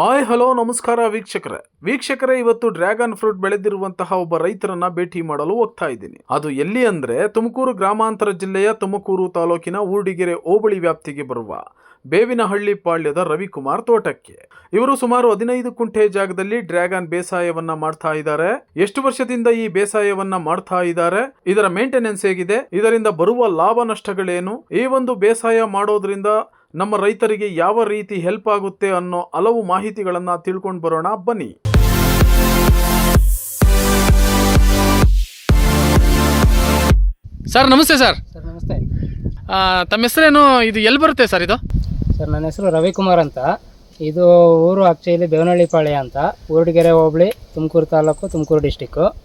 Hi, hello, ನಮಸ್ಕಾರ ವೀಕ್ಷಕರೇ. ವೀಕ್ಷಕರೇ, ಇವತ್ತು ಡ್ರ್ಯಾಗನ್ ಫ್ರೂಟ್ ಬೆಳೆದಿರುವಂತಹ ಒಬ್ಬ ರೈತರನ್ನ ಭೇಟಿ ಮಾಡಲು ಹೋಗ್ತಾ ಇದ್ದೀನಿ. ಅದು ಎಲ್ಲಿ ಅಂದ್ರೆ ತುಮಕೂರು ಗ್ರಾಮಾಂತರ ಜಿಲ್ಲೆಯ ತುಮಕೂರು ತಾಲೂಕಿನ ಊರ್ಡಿಗೆರೆ ಹೋಬಳಿ ವ್ಯಾಪ್ತಿಗೆ ಬರುವ ಬೇವಿನಹಳ್ಳಿ ಪಾಳ್ಯದ ರವಿಕುಮಾರ್ ತೋಟಕ್ಕೆ. ಇವರು ಸುಮಾರು ಹದಿನೈದು ಕುಂಟೆ ಜಾಗದಲ್ಲಿ ಡ್ರ್ಯಾಗನ್ ಬೇಸಾಯವನ್ನ ಮಾಡ್ತಾ ಇದ್ದಾರೆ. ಎಷ್ಟು ವರ್ಷದಿಂದ ಈ ಬೇಸಾಯವನ್ನ ಮಾಡ್ತಾ ಇದ್ದಾರೆ? ಇದರ ಮೇಂಟೆನೆನ್ಸ್ ಹೇಗಿದೆ? ಇದರಿಂದ ಬರುವ ಲಾಭ ನಷ್ಟಗಳೇನು? ಈ ಒಂದು ಬೇಸಾಯ ಮಾಡೋದ್ರಿಂದ ನಮ್ಮ ರೈತರಿಗೆ ಯಾವ ರೀತಿ ಹೆಲ್ಪ್ ಆಗುತ್ತೆ ಅನ್ನೋ ಹಲವು ಮಾಹಿತಿಗಳನ್ನು ತಿಳ್ಕೊಂಡು ಬರೋಣ. ಬನ್ನಿ. ಸರ್ ನಮಸ್ತೆ ಸರ್. ಸರ್ ನಮಸ್ತೆ. ಆ, ತಮ್ಮ ಹೆಸರೇನು? ಇದು ಎಲ್ಲಿ ಬರುತ್ತೆ ಸರ್ ಇದು? ಸರ್ ನನ್ನ ಹೆಸರು ರವಿಕುಮಾರ್ ಅಂತ. ಇದು ಊರು ಆಕ್ಚುಲಿ ಬೇವನಹಳ್ಳಿ ಪಾಳ್ಯ ಅಂತ. ಊರ್ಡಿಗೆರೆ ಹೋಬಳಿ Tumakuru taluk Tumakuru district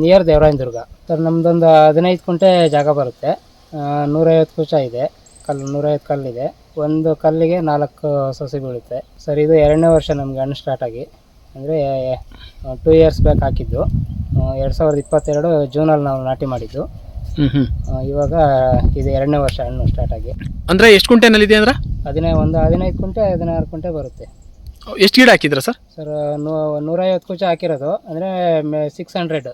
near Devarayanadurga. Sir ನಮ್ಮದೊಂದು ಹದಿನೈದು ಕುಂಟೆ ಜಾಗ ಬರುತ್ತೆ. ಆ, ನೂರೈವತ್ತು ಕುಶ ಇದೆ. ಕಲ್ಲು ನೂರೈವತ್ತು ಕಲ್ಲಿದೆ. ಒಂದು ಕಲ್ಲಿಗೆ ನಾಲ್ಕು ಸಸಿ ಬೀಳುತ್ತೆ. ಸರ್ ಇದು ಎರಡನೇ ವರ್ಷ ನಮಗೆ ಹಣ್ಣು ಸ್ಟಾರ್ಟ್ ಆಗಿ. ಅಂದರೆ ಟೂ ಇಯರ್ಸ್ ಬ್ಯಾಕ್ ಹಾಕಿದ್ದು. ಎರಡು ಸಾವಿರದ ಇಪ್ಪತ್ತೆರಡು ಜೂನಲ್ಲಿ ನಾವು ನಾಟಿ ಮಾಡಿದ್ದು. ಇವಾಗ ಇದು ಎರಡನೇ ವರ್ಷ ಹಣ್ಣು ಸ್ಟಾರ್ಟ್ ಆಗಿ. ಅಂದ್ರೆ ಎಷ್ಟು ಕುಂಟೆನಲ್ಲಿದೆ ಅಂದ್ರೆ? ಹದಿನೈದು ಒಂದು ಹದಿನೈದು ಕುಂಟೆ ಹದಿನಾರು ಕುಂಟೆ ಬರುತ್ತೆ. ಎಷ್ಟು ಗಿಡ ಹಾಕಿದ್ರ ಸರ್? ಸರ್ ನೂರೈವತ್ತು ಕುಚ ಹಾಕಿರೋದು. ಅಂದರೆ ಸಿಕ್ಸ್ ಹಂಡ್ರೆಡ್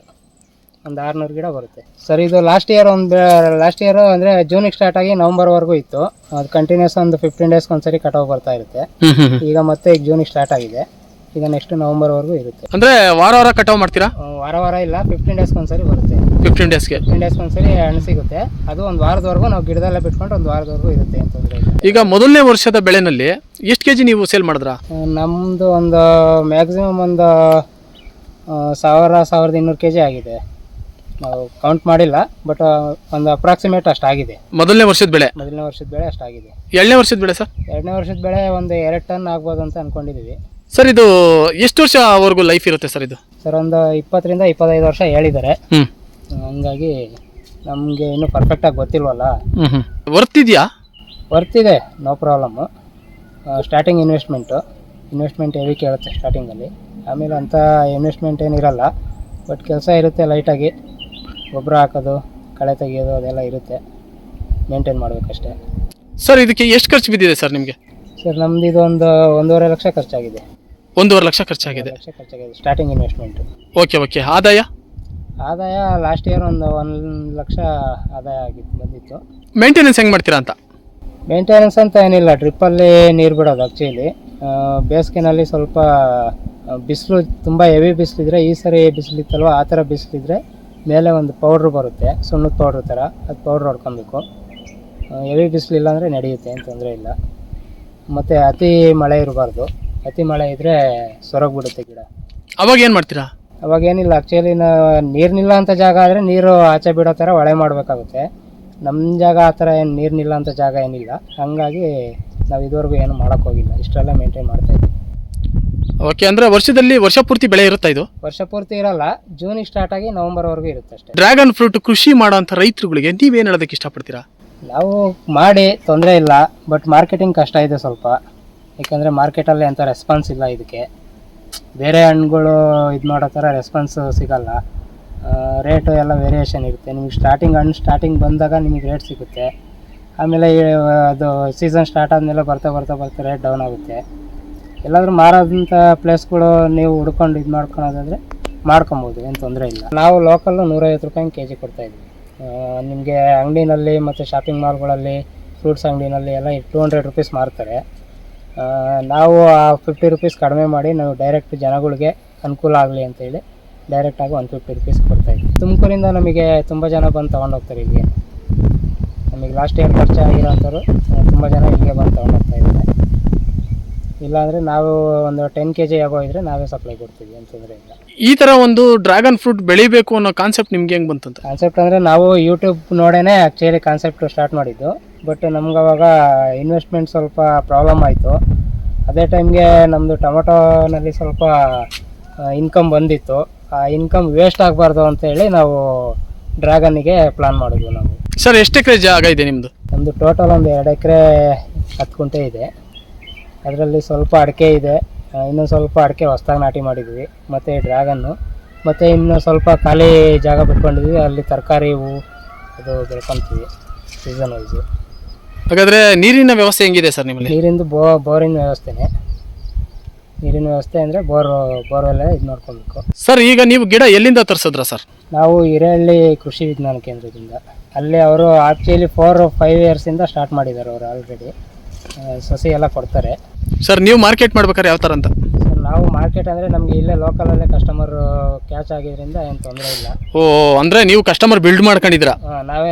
ಒಂದು ಆರುನೂರು ಗಿಡ ಬರುತ್ತೆ. ಸರ್ ಇದು ಲಾಸ್ಟ್ ಇಯರ್ ಒಂದು ಲಾಸ್ಟ್ ಇಯರ್ ಅಂದರೆ ಜೂನಿಗೆ ಸ್ಟಾರ್ಟ್ ಆಗಿ ನವಂಬರ್ವರೆಗೂ ಇತ್ತು. ಅದು ಕಂಟಿನ್ಯೂಸ್ ಒಂದು ಫಿಫ್ಟೀನ್ ಡೇಸ್ಗೆ ಒಂದ್ಸರಿ ಕಟಾವು ಬರ್ತಾ ಇರುತ್ತೆ. ಈಗ ಮತ್ತೆ ಈಗ ಜೂನಿಗೆ ಸ್ಟಾರ್ಟ್ ಆಗಿದೆ. ಈಗ ನೆಕ್ಸ್ಟ್ ನವಂಬರ್ವರೆಗೂ ಇರುತ್ತೆ. ಅಂದ್ರೆ ವಾರ ವಾರ ಕಟಾವ್ ಮಾಡ್ತೀರಾ? ವಾರ ವಾರ ಇಲ್ಲ ಫಿಫ್ಟೀನ್ ಡೇಸ್ಗೆ ಒಂದ್ಸರಿ ಬರುತ್ತೆ. ಫಿಫ್ಟೀನ್ ಡೇಸ್ಗೆ ಫಿಫ್ಟೀನ್ ಡೇಸ್ಗೆ ಒಂದ್ಸರಿ ಹಣ್ಣು ಸಿಗುತ್ತೆ. ಅದು ಒಂದು ವಾರದವರೆಗೂ ನಾವು ಗಿಡದಲ್ಲೇ ಬಿಟ್ಕೊಂಡು ಒಂದು ವಾರದವರೆಗೂ ಇರುತ್ತೆ ಅಂತಂದರೆ ಈಗ ಮೊದಲನೇ ವರ್ಷದ ಬೆಳೆನಲ್ಲಿ ಎಷ್ಟು ಕೆಜಿ ನೀವು ಸೇಲ್ ಮಾಡಿದ್ರಾ? ನಮ್ಮದು ಒಂದು ಮ್ಯಾಕ್ಸಿಮಮ್ ಒಂದು ಸಾವಿರ ಸಾವಿರದ ಇನ್ನೂರು ಕೆ ಜಿ ಆಗಿದೆ. ನಾವು ಕೌಂಟ್ ಮಾಡಿಲ್ಲ ಬಟ್ ಒಂದು ಅಪ್ರಾಕ್ಸಿಮೇಟ್ ಅಷ್ಟಾಗಿದೆ ಮೊದಲನೇ ವರ್ಷದ ಬೆಳೆ? ಮೊದಲನೇ ವರ್ಷದ ಬೆಳೆ ಅಷ್ಟಾಗಿದೆ ಎರಡನೇ ವರ್ಷದ ಬೆಳೆ ಸರ್? ಎರಡನೇ ವರ್ಷದ ಬೆಳೆ ಒಂದು ಎರಡು ಟನ್ ಆಗ್ಬೋದು ಅಂತ ಅನ್ಕೊಂಡಿದೀವಿ. ಸರ್ ಇದು ಎಷ್ಟು ವರ್ಷವರೆಗೂ ಲೈಫ್ ಇರುತ್ತೆ ಸರ್ ಇದು? ಸರ್ ಒಂದು ಇಪ್ಪತ್ತರಿಂದ ಇಪ್ಪತ್ತೈದು ವರ್ಷ ಹೇಳಿದ್ದಾರೆ. ಹಂಗಾಗಿ ನಮಗೆ ಇನ್ನೂ ಪರ್ಫೆಕ್ಟಾಗಿ ಗೊತ್ತಿಲ್ವಲ್ಲ? ವರ್ತ್ ಇದೆಯಾ worth ವರ್ತಿದೆ no problem starting investment investment heavy ಕೇಳುತ್ತೆ ಸ್ಟಾರ್ಟಿಂಗಲ್ಲಿ ಆಮೇಲೆ ಅಂಥ ಇನ್ವೆಸ್ಟ್ಮೆಂಟ್ ಏನಿರಲ್ಲ ಬಟ್ ಕೆಲಸ ಇರುತ್ತೆ ಲೈಟಾಗಿ ಗೊಬ್ಬರ ಹಾಕೋದು ಕಳೆ ತೆಗೆಯೋದು ಅದೆಲ್ಲ ಇರುತ್ತೆ. ಮೇಂಟೈನ್ ಮಾಡಬೇಕಷ್ಟೇ. ಸರ್ ಇದಕ್ಕೆ ಎಷ್ಟು ಖರ್ಚು ಬಿದ್ದಿದೆ ಸರ್ ನಿಮಗೆ? ಸರ್ ನಮ್ದು ಇದು ಒಂದು ಒಂದೂವರೆ ಲಕ್ಷ ಖರ್ಚಾಗಿದೆ. ಒಂದೂವರೆ ಲಕ್ಷ ಖರ್ಚಾಗಿದೆ. ಲಕ್ಷ ಖರ್ಚಾಗಿದೆ. ಸ್ಟಾರ್ಟಿಂಗ್ ಇನ್ವೆಸ್ಟ್ಮೆಂಟು ಓಕೆ ಓಕೆ ಆದಾಯ? ಆದಾಯ ಲಾಸ್ಟ್ ಇಯರ್ ಒಂದು ಒಂದು ಲಕ್ಷ ಆದಾಯ ಆಗಿತ್ತು ಬಂದಿತ್ತು. ಮೇಂಟೆನೆನ್ಸ್ ಹೆಂಗೆ ಮಾಡ್ತೀರಾ ಅಂತ? ಮೇಂಟೆನೆನ್ಸ್ ಅಂತ ಏನಿಲ್ಲ ಡ್ರಿಪ್ಪಲ್ಲಿ ನೀರು ಬಿಡೋದು ಆ್ಯಕ್ಚುಲಿ ಬೇಸಿಗೆನಲ್ಲಿ ಸ್ವಲ್ಪ ಬಿಸಿಲು ತುಂಬ ಹೆವಿ ಬಿಸಿಲಿದ್ರೆ ಈ ಸರಿ ಬಿಸಿಲಿತ್ತಲ್ವ ಆ ಥರ ಬಿಸಿಲಿದ್ರೆ ಮೇಲೆ ಒಂದು ಪೌಡ್ರ್ ಬರುತ್ತೆ ಸುಣ್ಣದ ಪೌಡ್ರ್ ಥರ ಅದು ಪೌಡ್ರ್ ಹೊಡ್ಕೊಬೇಕು. ಎವಿ ಬಿಸಿಲಿಲ್ಲ ಅಂದರೆ ನಡೆಯುತ್ತೆ ಏನು ತೊಂದರೆ ಇಲ್ಲ. ಮತ್ತು ಅತಿ ಮಳೆ ಇರಬಾರ್ದು. ಅತಿ ಮಳೆ ಇದ್ದರೆ ಸೊರಗ್ಬಿಡುತ್ತೆ ಗಿಡ. ಅವಾಗ ಏನು ಮಾಡ್ತೀರಾ? ಅವಾಗ ಏನಿಲ್ಲ ಆ್ಯಕ್ಚುಲಿ ನೀರಿನಿಲ್ಲ ಅಂತ ಜಾಗ ಆದರೆ ನೀರು ಆಚೆ ಬಿಡೋ ಥರ ಹೊಳೆ ಮಾಡಬೇಕಾಗುತ್ತೆ. ನಮ್ಮ ಜಾಗ ಆ ಥರ ಏನು ನೀರಿನಿಲ್ಲ ಅಂತ ಜಾಗ ಏನಿಲ್ಲ. ಹಾಗಾಗಿ ನಾವು ಇದುವರೆಗೂ ಏನು ಮಾಡೋಕ್ಕೋಗಿಲ್ಲ ಇಷ್ಟೆಲ್ಲ ಮೇಂಟೈನ್ ಮಾಡ್ತಾ ಇದ್ದೀವಿ. ಓಕೆ ಅಂದ್ರೆ ವರ್ಷದಲ್ಲಿ ವರ್ಷ ಪೂರ್ತಿ ಬೆಳೆ ಇರುತ್ತಾ ಇದು? ವರ್ಷ ಪೂರ್ತಿ ಇರಲ್ಲ. ಜೂನ್ ಸ್ಟಾರ್ಟ್ ಆಗಿ ನವೆಂಬರ್ ವರೆಗೂ ಇರುತ್ತೆ ಅಷ್ಟೇ. ಡ್ರ್ಯಾಗನ್ ಫ್ರೂಟ್ ಕೃಷಿ ಮಾಡುವಂತ ರೈತರುಗಳಿಗೆ ನೀವೇನು ಹೇಳೋದಕ್ಕೆ ಇಷ್ಟಪಡ್ತೀರಾ? ನಾವು ಮಾಡಿ ತೊಂದರೆ ಇಲ್ಲ ಬಟ್ ಮಾರ್ಕೆಟಿಂಗ್ ಕಷ್ಟ ಇದೆ ಸ್ವಲ್ಪ. ಯಾಕಂದ್ರೆ ಮಾರ್ಕೆಟ್ ಅಲ್ಲಿ ಅಂತ ರೆಸ್ಪಾನ್ಸ್ ಇಲ್ಲ ಇದಕ್ಕೆ. ಬೇರೆ ಹಣ್ಣುಗಳು ಇದು ಮಾಡೋ ಥರ ರೆಸ್ಪಾನ್ಸ್ ಸಿಗಲ್ಲ. ರೇಟು ಎಲ್ಲ ವೇರಿಯೇಷನ್ ಇರುತ್ತೆ. ನಿಮ್ಗೆ ಸ್ಟಾರ್ಟಿಂಗ್ ಹಣ್ಣು ಸ್ಟಾರ್ಟಿಂಗ್ ಬಂದಾಗ ನಿಮಗೆ ರೇಟ್ ಸಿಗುತ್ತೆ. ಆಮೇಲೆ ಈ, ಅದು ಸೀಸನ್ ಸ್ಟಾರ್ಟ್ ಆದಮೇಲೆ ಬರ್ತಾ ಬರ್ತಾ ಬರ್ತಾ ರೇಟ್ ಡೌನ್ ಆಗುತ್ತೆ. ಎಲ್ಲಾದರೂ ಮಾರೋದಂಥ ಪ್ಲೇಸ್ಗಳು ನೀವು ಹುಡ್ಕೊಂಡು ಇದು ಮಾಡ್ಕೊಳೋದಾದರೆ ಮಾಡ್ಕೊಬೋದು, ಏನು ತೊಂದರೆ ಇಲ್ಲ. ನಾವು ಲೋಕಲ್ಲು ನೂರೈವತ್ತು ರೂಪಾಯಿ ಕೆ ಜಿ ಕೊಡ್ತಾಯಿದ್ವಿ ನಿಮಗೆ ಅಂಗಡಿನಲ್ಲಿ ಮತ್ತು ಶಾಪಿಂಗ್ ಮಾಲ್ಗಳಲ್ಲಿ ಫ್ರೂಟ್ಸ್ ಅಂಗಡಿನಲ್ಲಿ ಎಲ್ಲ ಟೂ ಹಂಡ್ರೆಡ್ ರುಪೀಸ್ ಮಾರ್ತಾರೆ. ನಾವು ಆ ಫಿಫ್ಟಿ ರುಪೀಸ್ ಕಡಿಮೆ ಮಾಡಿ ನಾವು ಡೈರೆಕ್ಟ್ ಜನಗಳಿಗೆ ಅನುಕೂಲ ಆಗಲಿ ಅಂತೇಳಿ ಡೈರೆಕ್ಟಾಗಿ ಒನ್ ಫಿಫ್ಟಿ ರುಪೀಸ್ ಕೊಡ್ತಾಯಿದ್ವಿ ತುಮಕೂರಿಂದ ನಮಗೆ ತುಂಬ ಜನ ಬಂದು ತೊಗೊಂಡೋಗ್ತಾರೆ ಇಲ್ಲಿಗೆ. ನಮಗೆ ಲಾಸ್ಟ್ ಇಯರ್ ಖರ್ಚು ಆಗಿರೋಂಥವ್ರು ತುಂಬ ಜನ ಇಲ್ಲಿಗೆ ಬಂದು ತೊಗೊಂಡೋಗ್ತಾ ಇದ್ದಾರೆ. ಇಲ್ಲಾಂದರೆ ನಾವು ಒಂದು ಟೆನ್ ಕೆ ಜಿ ಆಗೋ ಇದ್ರೆ ನಾವೇ ಸಪ್ಲೈ ಕೊಡ್ತೀವಿ ಅಂತಂದರೆ ತೊಂದರೆ ಇಲ್ಲ. ಈ ತರ ಒಂದು ಡ್ರ್ಯಾಗನ್ ಫ್ರೂಟ್ ಬೆಳಿಬೇಕು ಅನ್ನೋ ಕಾನ್ಸೆಪ್ಟ್ ನಿಮ್ಗೆ ಹೆಂಗ್ ಬಂತಂತ? ಕಾನ್ಸೆಪ್ಟ್ ಅಂದರೆ ನಾವು ಯೂಟ್ಯೂಬ್ ನೋಡೇನೆ ಆ್ಯಕ್ಚುಲಿ ಕಾನ್ಸೆಪ್ಟ್ ಸ್ಟಾರ್ಟ್ ಮಾಡಿದ್ದು. ಬಟ್ ನಮ್ಗೆ ಅವಾಗ ಇನ್ವೆಸ್ಟ್ಮೆಂಟ್ ಸ್ವಲ್ಪ ಪ್ರಾಬ್ಲಮ್ ಆಯಿತು. ಅದೇ ಟೈಮ್ಗೆ ನಮ್ಮದು ಟೊಮೊಟೊನಲ್ಲಿ ಸ್ವಲ್ಪ ಇನ್ಕಮ್ ಬಂದಿತ್ತು. ಆ ಇನ್ಕಮ್ ವೇಸ್ಟ್ ಆಗಬಾರ್ದು ಅಂತೇಳಿ ನಾವು ಡ್ರ್ಯಾಗನ್ನಿಗೆ ಪ್ಲಾನ್ ಮಾಡಿದ್ವಿ ನಾವು. ಸರ್ ಎಷ್ಟು ಎಕರೆ ಜಾಗ ಇದೆ ನಿಮ್ದು? ನಮ್ಮದು ಟೋಟಲ್ ಒಂದು ಎರಡು ಎಕರೆ ಹತ್ತು ಕುಂಟೆ ಇದೆ. ಅದರಲ್ಲಿ ಸ್ವಲ್ಪ ಅಡಿಕೆ ಇದೆ. ಇನ್ನೊಂದು ಇನ್ನೂ ಸ್ವಲ್ಪ ಅಡಿಕೆ ಹೊಸ್ದಾಗಿ ನಾಟಿ ಮಾಡಿದ್ವಿ. ಮತ್ತು ಡ್ರ್ಯಾಗನ್ನು. ಮತ್ತು ಇನ್ನು ಸ್ವಲ್ಪ ಖಾಲಿ ಜಾಗ ಬಿಟ್ಕೊಂಡಿದ್ವಿ. ಅಲ್ಲಿ ತರಕಾರಿ ಹೂವು ಅದು ಬೆಳ್ಕೊತೀವಿ ಸೀಸನ್ ವೈಸು ಹಾಗಾದರೆ ನೀರಿನ ವ್ಯವಸ್ಥೆ ಹೆಂಗಿದೆ ಸರ್ ನಿಮ್ಮಲ್ಲಿ? ನೀರಿಂದು ಬೋ ಬೋರಿನ ವ್ಯವಸ್ಥೆನೇ. ನೀರಿನ ವ್ಯವಸ್ಥೆ ಅಂದರೆ ಬೋರ್ ಬೋರ್ವೆಲ್ಲ ಇದು ಮಾಡ್ಕೊಬೇಕು. ಸರ್ ಈಗ ನೀವು ಗಿಡ ಎಲ್ಲಿಂದ ತರಿಸಿದ್ರ ಸರ್? ನಾವು ಹಿರೇಹಳ್ಳಿ ಕೃಷಿ ವಿಜ್ಞಾನ ಕೇಂದ್ರದಿಂದ. ಅಲ್ಲಿ ಅವರು ಆಕ್ಚುಲಿ ಫೋರ್ ಫೈವ್ ಇಯರ್ಸಿಂದ ಸ್ಟಾರ್ಟ್ ಮಾಡಿದ್ದಾರೆ ಅವರು ಆಲ್ರೆಡಿ ಸಸಿ ಎಲ್ಲ ಕೊಡ್ತಾರೆ. ಸರ್ ನೀವು ಮಾರ್ಕೆಟ್ ಮಾಡ್ಬೇಕಾದ್ರೆ ಯಾವ ಥರ ಅಂತ? ಸರ್ ನಾವು ಮಾರ್ಕೆಟ್ ಅಂದರೆ ನಮಗೆ ಇಲ್ಲೇ ಲೋಕಲಲ್ಲೇ ಕಸ್ಟಮರ್ ಕ್ಯಾಚ್ ಆಗಿದ್ರಿಂದ ಏನು ತೊಂದರೆ ಇಲ್ಲ. ಓ ಅಂದರೆ ನೀವು ಕಸ್ಟಮರ್ ಬಿಲ್ಡ್ ಮಾಡ್ಕೊಂಡಿದ್ದೀರಾ? ಆ, ನಾವೇ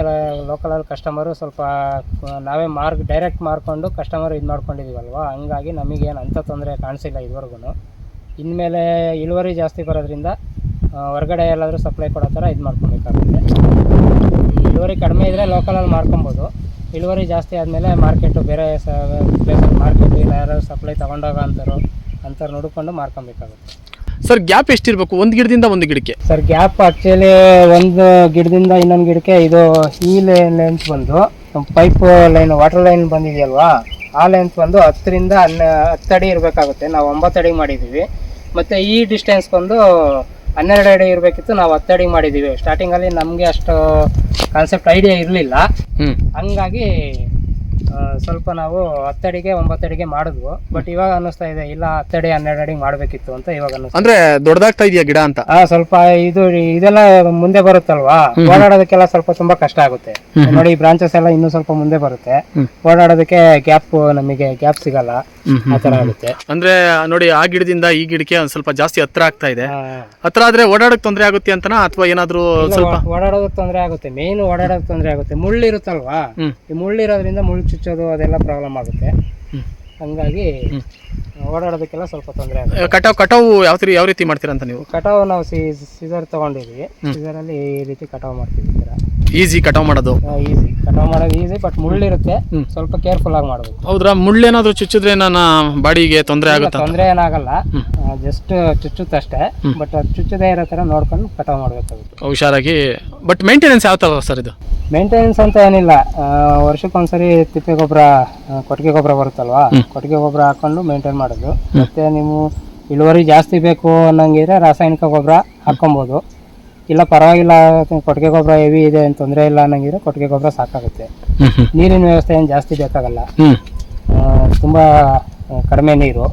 ಲೋಕಲಲ್ಲಿ ಕಸ್ಟಮರು ಸ್ವಲ್ಪ ಆ, ನಾವೇ ಮಾರ್ಕ್ ಡೈರೆಕ್ಟ್ ಮಾರ್ಕೊಂಡು ಕಸ್ಟಮರ್ ಇದು ಮಾಡ್ಕೊಂಡಿದ್ದೀವಲ್ವ ಹಂಗಾಗಿ ನಮಗೇನು ಅಂಥ ತೊಂದರೆ ಕಾಣಿಸಿಲ್ಲ ಇದುವರೆಗೂ ಇನ್ಮೇಲೆ ಇಳುವರಿ ಜಾಸ್ತಿ ಬರೋದ್ರಿಂದ ಆ, ಹೊರಗಡೆ ಎಲ್ಲಾದರೂ ಸಪ್ಲೈ ಕೊಡೋ ಥರ ಇದು ಮಾಡ್ಕೊಬೇಕಾಗುತ್ತೆ. ಇಳುವರಿ ಕಡಿಮೆ ಇದ್ದರೆ ಲೋಕಲಲ್ಲಿ ಮಾರ್ಕೊಬೋದು. ಇಳುವರಿ ಜಾಸ್ತಿ ಆದಮೇಲೆ ಮಾರ್ಕೆಟು ಬೇರೆ ಸ ಪ್ಲೇಸಲ್ಲಿ ಮಾರ್ಕೆಟು ಇಲ್ಲ ಯಾರು ಸಪ್ಲೈ ತೊಗೊಂಡೋಗ ಅಂತಾರೋ ಅಂಥವ್ರು ನೋಡಿಕೊಂಡು ಮಾರ್ಕೊಬೇಕಾಗುತ್ತೆ. ಸರ್ ಗ್ಯಾಪ್ ಎಷ್ಟಿರಬೇಕು? ಒಂದು ಗಿಡದಿಂದ ಒಂದು ಗಿಡಕ್ಕೆ? ಸರ್ ಗ್ಯಾಪ್ ಆ್ಯಕ್ಚುಲಿ ಒಂದು ಗಿಡದಿಂದ ಇನ್ನೊಂದು ಗಿಡಕ್ಕೆ ಇದು ಈ ಲೆಂತ್ ಬಂದು ಪೈಪ್ ಲೈನ್ ವಾಟರ್ ಲೈನ್ ಬಂದಿದೆಯಲ್ವಾ ಆ ಲೆಂತ್ ಬಂದು ಹತ್ತರಿಂದ ಹನ್ನ ಹತ್ತು ಅಡಿ ಇರಬೇಕಾಗುತ್ತೆ. ನಾವು ಒಂಬತ್ತು ಅಡಿ ಮಾಡಿದ್ದೀವಿ. ಮತ್ತು ಈ ಡಿಸ್ಟೆನ್ಸ್ ಬಂದು ಹನ್ನೆರಡು ಅಡಿ ಇರಬೇಕಿತ್ತು ನಾವು ಹತ್ತು ಅಡಿ ಮಾಡಿದ್ದೀವಿ ಸ್ಟಾರ್ಟಿಂಗಲ್ಲಿ ನಮಗೆ ಅಷ್ಟು ಕಾನ್ಸೆಪ್ಟ್ ಐಡಿಯಾ ಇರಲಿಲ್ಲ. ಹಂಗಾಗಿ ಸ್ವಲ್ಪ ನಾವು ಹತ್ತಡಿಗೆ ಒಂಬತ್ತಡಿಗೆ ಮಾಡಿದ್ವು. ಬಟ್ ಇವಾಗ ಅನ್ನಿಸ್ತಾ ಇದೆ ಇಲ್ಲ ಹತ್ತಡಿ ಹನ್ನೆರಡು ಅಡಿ ಮಾಡಬೇಕಿತ್ತು ಅಂತ ಇವಾಗ ಅನ್ನಿಸ್ತಾ ಅಂದ್ರೆ ದೊಡ್ಡದಾಗ್ತಾ ಇದೆಯಾ ಗಿಡ ಅಂತ? ಆ ಸ್ವಲ್ಪ ಇದು ಇದೆಲ್ಲ ಮುಂದೆ ಬರುತ್ತಲ್ವಾ? ಓಡಾಡೋದಕ್ಕೆಲ್ಲ ಸ್ವಲ್ಪ ತುಂಬಾ ಕಷ್ಟ ಆಗುತ್ತೆ. ನೋಡಿ ಬ್ರಾಂಚಸ್ ಎಲ್ಲ ಇನ್ನೂ ಸ್ವಲ್ಪ ಮುಂದೆ ಬರುತ್ತೆ. ಓಡಾಡೋದಕ್ಕೆ ಗ್ಯಾಪ್ ನಮಗೆ ಗ್ಯಾಪ್ ಸಿಗಲ್ಲ. ಆ ತರ ಆಗುತ್ತೆ. ಅಂದ್ರೆ ನೋಡಿ ಆ ಗಿಡದಿಂದ ಈ ಗಿಡಕ್ಕೆ ಒಂದ್ ಸ್ವಲ್ಪ ಜಾಸ್ತಿ ಹತ್ರ ಆಗ್ತಾ ಇದೆ. ಆ, ಹತ್ರ ಆದ್ರೆ ಓಡಾಡಕ್ ತೊಂದ್ರೆ ಆಗುತ್ತೆ ಅಂತನಾ? ಅಥವಾ ಏನಾದರೂ ಇಲ್ಲ, ಸ್ವಲ್ಪ ಓಡಾಡೋದಕ್ಕೆ ತೊಂದರೆ ಆಗುತ್ತೆ. ಮೇನ್ ಓಡಾಡೋದಕ್ಕೆ ತೊಂದರೆ ಆಗುತ್ತೆ. ಮುಳ್ಳು ಇರುತ್ತಲ್ವಾ ಹ್ಮ್. ಈ ಮುಳ್ಳಿರೋದ್ರಿಂದ ಮುಳ್ಳು ಚುಚ್ಚೋದು ಅದೆಲ್ಲ ಪ್ರಾಬ್ಲಮ್ ಆಗುತ್ತೆ. ಹಂಗಾಗಿ. ಓಡಾಡೋದಕ್ಕೆಲ್ಲ ಸ್ವಲ್ಪ ತೊಂದರೆ ಆಗುತ್ತೆ. ಕಟಾವು ಕಟಾವು ಯಾವ ರೀತಿ ಯಾವ ರೀತಿ ಮಾಡ್ತೀರಾ ಅಂತ ನೀವು? ಕಟಾವು ನಾವು ಸೀಸರ್ ತಗೊಂಡಿದ್ವಿ. ಸೀಸರಲ್ಲಿ ಈ ರೀತಿ ಕಟಾವು ಮಾಡ್ತೀವಿ ಈ ಥರ. ಈಸಿ ಕಟಾವ್ ಮಾಡೋದು. ಈಸಿ ಕಟಾವು ಮಾಡೋದು ಈಸಿ ಬಟ್ ಮುಳ್ಳು ಇರುತ್ತೆ. ಸ್ವಲ್ಪ ಕೇರ್ಫುಲ್ ಆಗಿ ಮಾಡಬೇಕು. ಹೌದ್ರಾ? ಮುಳ್ಳೇನಾದರೂ ಚುಚ್ಚಿದ್ರೆ ನನ್ನ ಬಾಡಿಗೆ ತೊಂದರೆ ಆಗುತ್ತೆ? ತೊಂದರೆ ಏನಾಗಲ್ಲ. ಜಸ್ಟ್ ಚುಚ್ಚುತ್ತಷ್ಟೇ. ಬಟ್ ಚುಚ್ಚದೇ ಇರೋ ಥರ ನೋಡ್ಕೊಂಡು ಕಟಾವು ಮಾಡಬೇಕಾಗುತ್ತೆ ಹುಷಾರಾಗಿ. ಬಟ್ ಮೇಂಟೆನೆನ್ಸ್ ಯಾವ ಥರ ಸರ್ ಇದು? ಮೇಂಟೆನೆನ್ಸ್ ಅಂತ ಏನಿಲ್ಲ. ವರ್ಷಕ್ಕೊಂದ್ಸರಿ ತಿಪ್ಪೆ ಗೊಬ್ಬರ ಕೊಟ್ಟಿಗೆ ಗೊಬ್ಬರ ಬರುತ್ತಲ್ವಾ? ಕೊಟ್ಟಿಗೆ ಗೊಬ್ಬರ ಹಾಕೊಂಡು ಮೇಂಟೈನ್ ಮಾಡೋದು. ಮತ್ತೆ ನೀವು ಇಳುವರಿ ಜಾಸ್ತಿ ಬೇಕು ಅನ್ನಂಗಿದ್ರೆ ರಾಸಾಯನಿಕ ಗೊಬ್ಬರ ಹಾಕೊಬೋದು ಇಲ್ಲ ಪರವಾಗಿಲ್ಲ ಕೊಟ್ಟಿಗೆ ಗೊಬ್ಬರ ಹೆವಿ ಇದೆ ಅಂತ ತೊಂದರೆ ಇಲ್ಲ ಅನ್ನಂಗಿದ್ರೆ ಕೊಟ್ಟಿಗೆ ಗೊಬ್ಬರ ಸಾಕಾಗುತ್ತೆ. ನೀರಿನ ವ್ಯವಸ್ಥೆ ಏನು ಜಾಸ್ತಿ ಬೇಕಾಗಲ್ಲ. ಆ, ತುಂಬ ಆ, ಕಡಿಮೆ ನೀರು.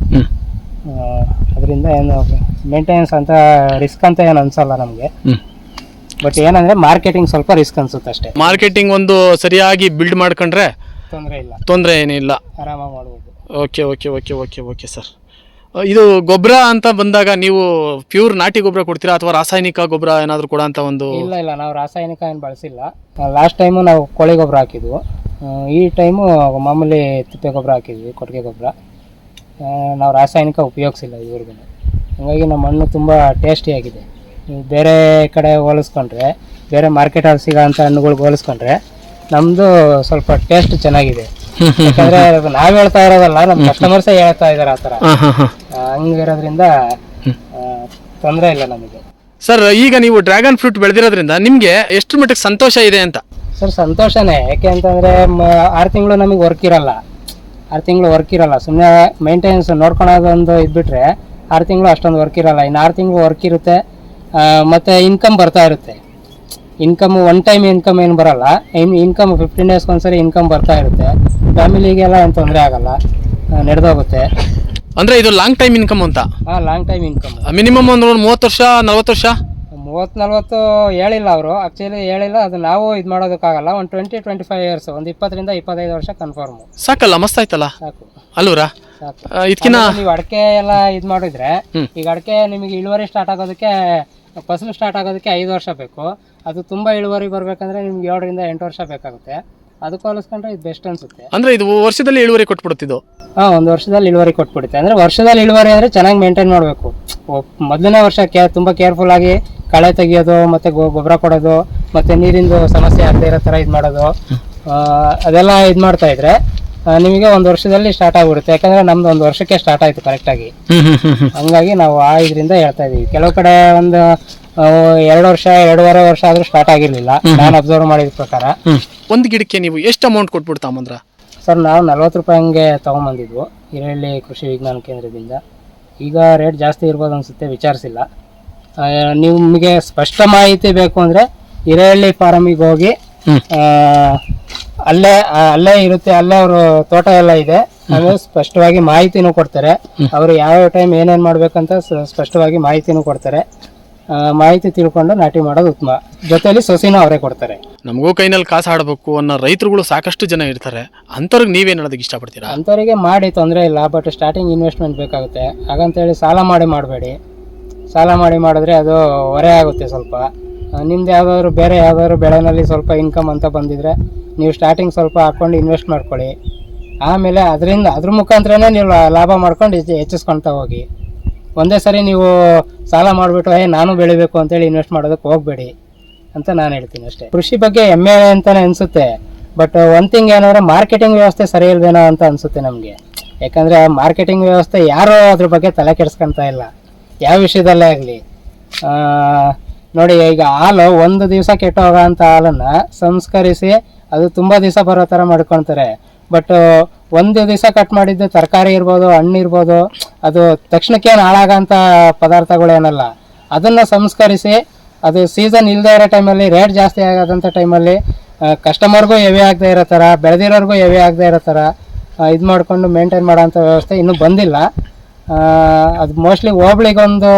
ಅದರಿಂದ ಏನು ಮೇಂಟೆನೆನ್ಸ್ ಅಂತ ರಿಸ್ಕ್ ಅಂತ ಏನು ಅನ್ಸಲ್ಲ ನಮಗೆ. ಬಟ್ ಏನಂದ್ರೆ ಮಾರ್ಕೆಟಿಂಗ್ ಸ್ವಲ್ಪ ರಿಸ್ಕ್ ಅನ್ಸುತ್ತೆ ಅಷ್ಟೇ. ಮಾರ್ಕೆಟಿಂಗ್ ಒಂದು ಸರಿಯಾಗಿ ಬಿಲ್ಡ್ ಮಾಡ್ಕೊಂಡ್ರೆ ತೊಂದರೆ ಇಲ್ಲ. ತೊಂದರೆ ಏನಿಲ್ಲ. ಆರಾಮಾಗಿ ಮಾಡ್ಬೋದು. Okay okay okay okay okay sir ಇದು ಗೊಬ್ಬರ ಅಂತ ಬಂದಾಗ ನೀವು ಪ್ಯೂರ್ ನಾಟಿ ಗೊಬ್ಬರ ಕೊಡ್ತೀರಾ ಅಥವಾ ರಾಸಾಯನಿಕ ಗೊಬ್ಬರ ಏನಾದರೂ ಕೊಡೋ ಅಂತ ಒಂದು ಇಲ್ಲ ಇಲ್ಲ, ನಾವು ರಾಸಾಯನಿಕ ಏನು ಬಳಸಿಲ್ಲ. ಲಾಸ್ಟ್ ಟೈಮು ನಾವು ಕೊಳೆ ಗೊಬ್ಬರ ಹಾಕಿದ್ವು. ಈ ಟೈಮು ಮಾಮೂಲಿ ತಿಪ್ಪೆ ಗೊಬ್ಬರ ಹಾಕಿದ್ವಿ, ಕೊಟ್ಟಿಗೆ ಗೊಬ್ಬರ ನಾವು ರಾಸಾಯನಿಕ ಉಪಯೋಗಿಸಿಲ್ಲ ಇವ್ರಿಗೂ ಹಾಗಾಗಿ ನಮ್ಮ ಮಣ್ಣು ತುಂಬ ಟೇಸ್ಟಿಯಾಗಿದೆ ಬೇರೆ ಕಡೆ ಹೋಲಿಸ್ಕೊಂಡ್ರೆ, ಬೇರೆ ಮಾರ್ಕೆಟಲ್ಲಿ ಸಿಗೋ ಅಂಥ ಹಣ್ಣುಗಳಿಗೆ ಹೋಲಿಸ್ಕೊಂಡ್ರೆ ನಮ್ಮದು ಸ್ವಲ್ಪ ಟೇಸ್ಟ್ ಚೆನ್ನಾಗಿದೆ. ಯಾಕಂದರೆ ನಾವು ಹೇಳ್ತಾ ಇರೋದಲ್ಲ ನಮ್ಮ ಕಸ್ಟಮರ್ಸ್ ಹೇಳ್ತಾ ಇದ್ದಾರೆ ಆ ಥರ. ಹಾಂ ಹಾಂ. ಹಾಂ ಹಂಗಿರೋದ್ರಿಂದ ತೊಂದರೆ ಇಲ್ಲ ನಮಗೆ. ಸರ್ ಈಗ ನೀವು ಡ್ರ್ಯಾಗನ್ ಫ್ರೂಟ್ ಬೆಳೆದಿರೋದ್ರಿಂದ ನಿಮಗೆ ಎಷ್ಟು ಮಟ್ಟಿಗೆ ಸಂತೋಷ ಇದೆ ಅಂತ? ಸರ್ ಸಂತೋಷನೇ. ಯಾಕೆ ಅಂತಂದ್ರೆ ಆರು ತಿಂಗಳು ನಮಗೆ ವರ್ಕ್ ಇರಲ್ಲ. ಆರು ತಿಂಗಳು ವರ್ಕ್ ಇರಲ್ಲ. ಸುಮ್ಮನೆ ಮೇಂಟೆನೆನ್ಸ್ ನೋಡ್ಕೊಳೋದೊಂದು ಇದ್ಬಿಟ್ರೆ ಆರು ತಿಂಗಳು ಅಷ್ಟೊಂದು ವರ್ಕ್ ಇರಲ್ಲ. ಇನ್ನು ಆರು ತಿಂಗಳು ವರ್ಕ್ ಇರುತ್ತೆ. ಮತ್ತೆ ಇನ್ಕಮ್ ಬರ್ತಾ ಇರುತ್ತೆ. ಇನ್ಕಮ್ ಒನ್ ಟೈಮ್ ಇನ್ಕಮ್ ಏನು ಬರಲ್ಲ. ಇನ್ ಇನ್ಕಮ್ ಫಿಫ್ಟೀನ್ ಡೇಸ್ಗೆ ಒಂದ್ಸರಿ ಇನ್ಕಮ್ ಬರ್ತಾ ಇರುತ್ತೆ. ಫ್ಯಾಮಿಲಿಗೆಲ್ಲ ಏನು ತೊಂದರೆ ಆಗಲ್ಲ. ನಡೆದೋಗುತ್ತೆ. ಅಂದರೆ ಇದು ಲಾಂಗ್ ಟೈಮ್ ಇನ್ಕಮ್ ಅಂತ? ಹಾಂ ಲಾಂಗ್ ಟೈಮ್ ಇನ್ಕಮ್ ಮಿನಿಮಮ್ ಒಂದು ಮೂವತ್ತು ವರ್ಷ ನಲ್ವತ್ತು ವರ್ಷ? ಮೂವತ್ತು ನಲ್ವತ್ತು ಹೇಳಿಲ್ಲ ಅವರು. ಆ್ಯಕ್ಚುಲಿ ಹೇಳಿಲ್ಲ. ಅದು ನಾವು ಇದು ಮಾಡೋದಕ್ಕಾಗಲ್ಲ. ಒಂದು ಟ್ವೆಂಟಿ ಟ್ವೆಂಟಿ ಫೈವ್ ಇಯರ್ಸ್ ಒಂದು ಇಪ್ಪತ್ತರಿಂದ ಇಪ್ಪತ್ತೈದು ವರ್ಷ ಕನ್ಫರ್ಮ್ ಸಾಕಲ್ಲ ಮಸ್ತ್ ಆಯ್ತಲ್ಲ? ಸಾಕು. ಅಲ್ವರಾ ಸಾಕು. ಇದಕ್ಕಿನ್ನ ನೀವು ಅಡಿಕೆ ಎಲ್ಲ ಇದು ಮಾಡಿದ್ರೆ. ಈಗ ಅಡಿಕೆ ನಿಮಗೆ ಇಳುವರಿ ಸ್ಟಾರ್ಟ್ ಆಗೋದಕ್ಕೆ ಫಸಲು ಸ್ಟಾರ್ಟ್ ಆಗೋದಕ್ಕೆ ಐದು ವರ್ಷ ಬೇಕು. ಅದು ತುಂಬ ಇಳುವರಿ ಬರಬೇಕಂದ್ರೆ ನಿಮ್ಗೆ ಏಳರಿಂದ ಎಂಟು ವರ್ಷ ಬೇಕಾಗುತ್ತೆ. ಅದಕ್ಕೆ ಹೋಲಿಸ್ಕೊಂಡ್ರೆ ಇದು ಬೆಸ್ಟ್ ಅನ್ಸುತ್ತೆ. ಅಂದ್ರೆ ಇದು ವರ್ಷದಲ್ಲಿ ಇಳುವರಿ ಕೊಟ್ಬಿಡುತ್ತಿದ್ದು? ಹಾ ಒಂದು ವರ್ಷದಲ್ಲಿ ಇಳುವರಿ ಕೊಟ್ಬಿಡುತ್ತೆ. ಅಂದ್ರೆ ವರ್ಷದಲ್ಲಿ ಇಳುವರಿ ಅಂದ್ರೆ ಚೆನ್ನಾಗಿ ಮೇಂಟೈನ್ ಮಾಡಬೇಕು. ಮೊದಲನೇ ವರ್ಷ ಕೇ ತುಂಬಾ ಕೇರ್ಫುಲ್ ಆಗಿ ಕಳೆ ತೆಗಿಯೋದು ಮತ್ತೆ ಗೊಬ್ಬರ ಕೊಡೋದು ಮತ್ತೆ ನೀರಿಂದು ಸಮಸ್ಯೆ ಆಗದೆ ಇರೋ ತರ ಇದು ಮಾಡೋದು. ಅದೆಲ್ಲ ಇದು ಮಾಡ್ತಾ ಇದ್ರೆ ನಿಮಗೆ ಒಂದು ವರ್ಷದಲ್ಲಿ ಸ್ಟಾರ್ಟ್ ಆಗ್ಬಿಡುತ್ತೆ. ಯಾಕಂದ್ರೆ ನಮ್ದು ಒಂದು ವರ್ಷಕ್ಕೆ ಸ್ಟಾರ್ಟ್ ಆಯ್ತು ಕರೆಕ್ಟಾಗಿ ಆಗಿ. ಹಂಗಾಗಿ ನಾವು ಆ ಇದರಿಂದ ಹೇಳ್ತಾ ಇದೀವಿ. ಕೆಲವು ಕಡೆ ಒಂದು ಎರಡು ವರ್ಷ ಎರಡೂವರೆ ವರ್ಷ ಆದ್ರೂ ಸ್ಟಾರ್ಟ್ ಆಗಿರ್ಲಿಲ್ಲ. ನಾನು ಅಬ್ಸರ್ವ್ ಮಾಡಿದ ಪ್ರಕಾರ. ಒಂದು ಗಿಡಕ್ಕೆ ನೀವು ಎಷ್ಟು ಅಮೌಂಟ್ ಕೊಟ್ಬಿಡ್ತಾಮಂದ್ರ ಸರ್ ನಾವು ನಲ್ವತ್ತು ರೂಪಾಯಿ ಹಂಗೆ ತೊಗೊಂಬಂದಿದ್ವು ಹಿರಳ್ಳಿ ಕೃಷಿ ವಿಜ್ಞಾನ ಕೇಂದ್ರದಿಂದ. ಈಗ ರೇಟ್ ಜಾಸ್ತಿ ಇರ್ಬೋದು ಅನಿಸುತ್ತೆ ವಿಚಾರಿಸಿಲ್ಲ. ನಿಮಗೆ ಸ್ಪಷ್ಟ ಮಾಹಿತಿ ಬೇಕು ಅಂದರೆ ಹಿರಳ್ಳಿ ಫಾರಮಿಗೆ ಹೋಗಿ. ಅಲ್ಲೇ ಅಲ್ಲೇ ಇರುತ್ತೆ ಅಲ್ಲೇ ಅವರು ತೋಟ ಎಲ್ಲ ಇದೆ. ಸ್ಪಷ್ಟವಾಗಿ ಮಾಹಿತಿನೂ ಕೊಡ್ತಾರೆ. ಅವರು ಯಾವ ಟೈಮ್ ಏನೇನ್ ಮಾಡ್ಬೇಕಂತ ಸ್ಪಷ್ಟವಾಗಿ ಮಾಹಿತಿನೂ ಕೊಡ್ತಾರೆ. ಮಾಹಿತಿ ತಿಳ್ಕೊಂಡು ನಾಟಿ ಮಾಡೋದು ಉತ್ತಮ. ಜೊತೆಯಲ್ಲಿ ಸೊಸಿನೂ ಅವರೇ ಕೊಡ್ತಾರೆ. ನಮಗೂ ಕೈನಲ್ಲಿ ಕಾಸು ಆಡಬೇಕು ಅನ್ನೋ ರೈತರುಗಳು ಸಾಕಷ್ಟು ಜನ ಇರ್ತಾರೆ. ಅಂಥವ್ರಿಗೆ ನೀವೇನು ಹೇಳೋದಕ್ಕೆ ಇಷ್ಟಪಡ್ತೀರಾ? ಅಂಥವರಿಗೆ ಮಾಡಿ ತೊಂದರೆ ಇಲ್ಲ ಬಟ್ ಸ್ಟಾರ್ಟಿಂಗ್ ಇನ್ವೆಸ್ಟ್ಮೆಂಟ್ ಬೇಕಾಗುತ್ತೆ. ಹಾಗಂತೇಳಿ ಸಾಲ ಮಾಡಿ ಮಾಡಬೇಡಿ. ಸಾಲ ಮಾಡಿ ಮಾಡಿದ್ರೆ ಅದು ಹೊರೆ ಆಗುತ್ತೆ ಸ್ವಲ್ಪ. ನಿಮ್ದು ಯಾವ್ದಾದ್ರು ಬೇರೆ ಯಾವ್ದಾದ್ರು ಬೆಳೆನಲ್ಲಿ ಸ್ವಲ್ಪ ಇನ್ಕಮ್ ಅಂತ ಬಂದಿದ್ರೆ ನೀವು ಸ್ಟಾರ್ಟಿಂಗ್ ಸ್ವಲ್ಪ ಹಾಕ್ಕೊಂಡು ಇನ್ವೆಸ್ಟ್ ಮಾಡ್ಕೊಳ್ಳಿ. ಆಮೇಲೆ ಅದರಿಂದ ಅದ್ರ ಮುಖಾಂತರನೇ ನೀವು ಲಾ- ಲಾಭ ಮಾಡ್ಕೊಂಡು ಹೆಚ್ಚು- ಹೆಚ್ಚಿಸ್ಕೊಳ್ತಾ ಹೋಗಿ. ಒಂದೇ ಸರಿ ನೀವು ಸಾಲ ಮಾಡಿಬಿಟ್ಟು ಏ, ನಾನು ಬೆಳಿಬೇಕು ಅಂತೇಳಿ ಇನ್ವೆಸ್ಟ್ ಮಾಡೋದಕ್ಕೆ ಹೋಗಬೇಡಿ ಅಂತ ನಾನು ಹೇಳ್ತೀನಿ ಅಷ್ಟೇ. ಕೃಷಿ ಬಗ್ಗೆ ಹೆಮ್ಮೆ ಅಂತಲೇ ಅನಿಸುತ್ತೆ. ಬಟ್ ಒನ್ ಥಿಂಗ್ ಏನಂದರೆ ಮಾರ್ಕೆಟಿಂಗ್ ವ್ಯವಸ್ಥೆ ಸರಿ ಇಲ್ವೇನೋ ಅಂತ ಅನಿಸುತ್ತೆ ನಮಗೆ. ಯಾಕಂದರೆ ಮಾರ್ಕೆಟಿಂಗ್ ವ್ಯವಸ್ಥೆ ಯಾರು ಅದ್ರ ಬಗ್ಗೆ ತಲೆ ಕೆಡಿಸ್ಕೊತಾ ಇಲ್ಲ. ಯಾವ ವಿಷಯದಲ್ಲೇ ಆಗಲಿ. ನೋಡಿ, ಈಗ ಹಾಲು ಒಂದು ದಿವಸ ಕೆಟ್ಟು ಹೋಗೋಂಥ ಹಾಲನ್ನು ಸಂಸ್ಕರಿಸಿ ಅದು ತುಂಬ ದಿವಸ ಬರೋ ಥರ ಮಾಡ್ಕೊತಾರೆ. ಬಟ್ ಒಂದು ದಿವಸ ಕಟ್ ಮಾಡಿದ್ದು ತರಕಾರಿ ಇರ್ಬೋದು, ಹಣ್ಣು ಇರ್ಬೋದು, ಅದು ತಕ್ಷಣಕ್ಕೆ ಏನು ಹಾಳಾಗೋಂಥ ಪದಾರ್ಥಗಳೇನಲ್ಲ. ಅದನ್ನು ಸಂಸ್ಕರಿಸಿ, ಅದು ಸೀಸನ್ ಇಲ್ಲದೇ ಇರೋ ಟೈಮಲ್ಲಿ ರೇಟ್ ಜಾಸ್ತಿ ಆಗೋದಂಥ ಟೈಮಲ್ಲಿ ಕಸ್ಟಮರ್ಗೂ ಹೆವಿ ಆಗದೆ ಇರೋ ಥರ, ಬೆಳೆದಿರೋರ್ಗೂ ಹೆವಿ ಆಗದೆ ಇರೋ ಥರ ಇದು ಮಾಡಿಕೊಂಡು ಮೇಂಟೈನ್ ಮಾಡೋಂಥ ವ್ಯವಸ್ಥೆ ಇನ್ನೂ ಬಂದಿಲ್ಲ. ಅದು ಮೋಸ್ಟ್ಲಿ ಹೋಬಳಿಗೊಂದು,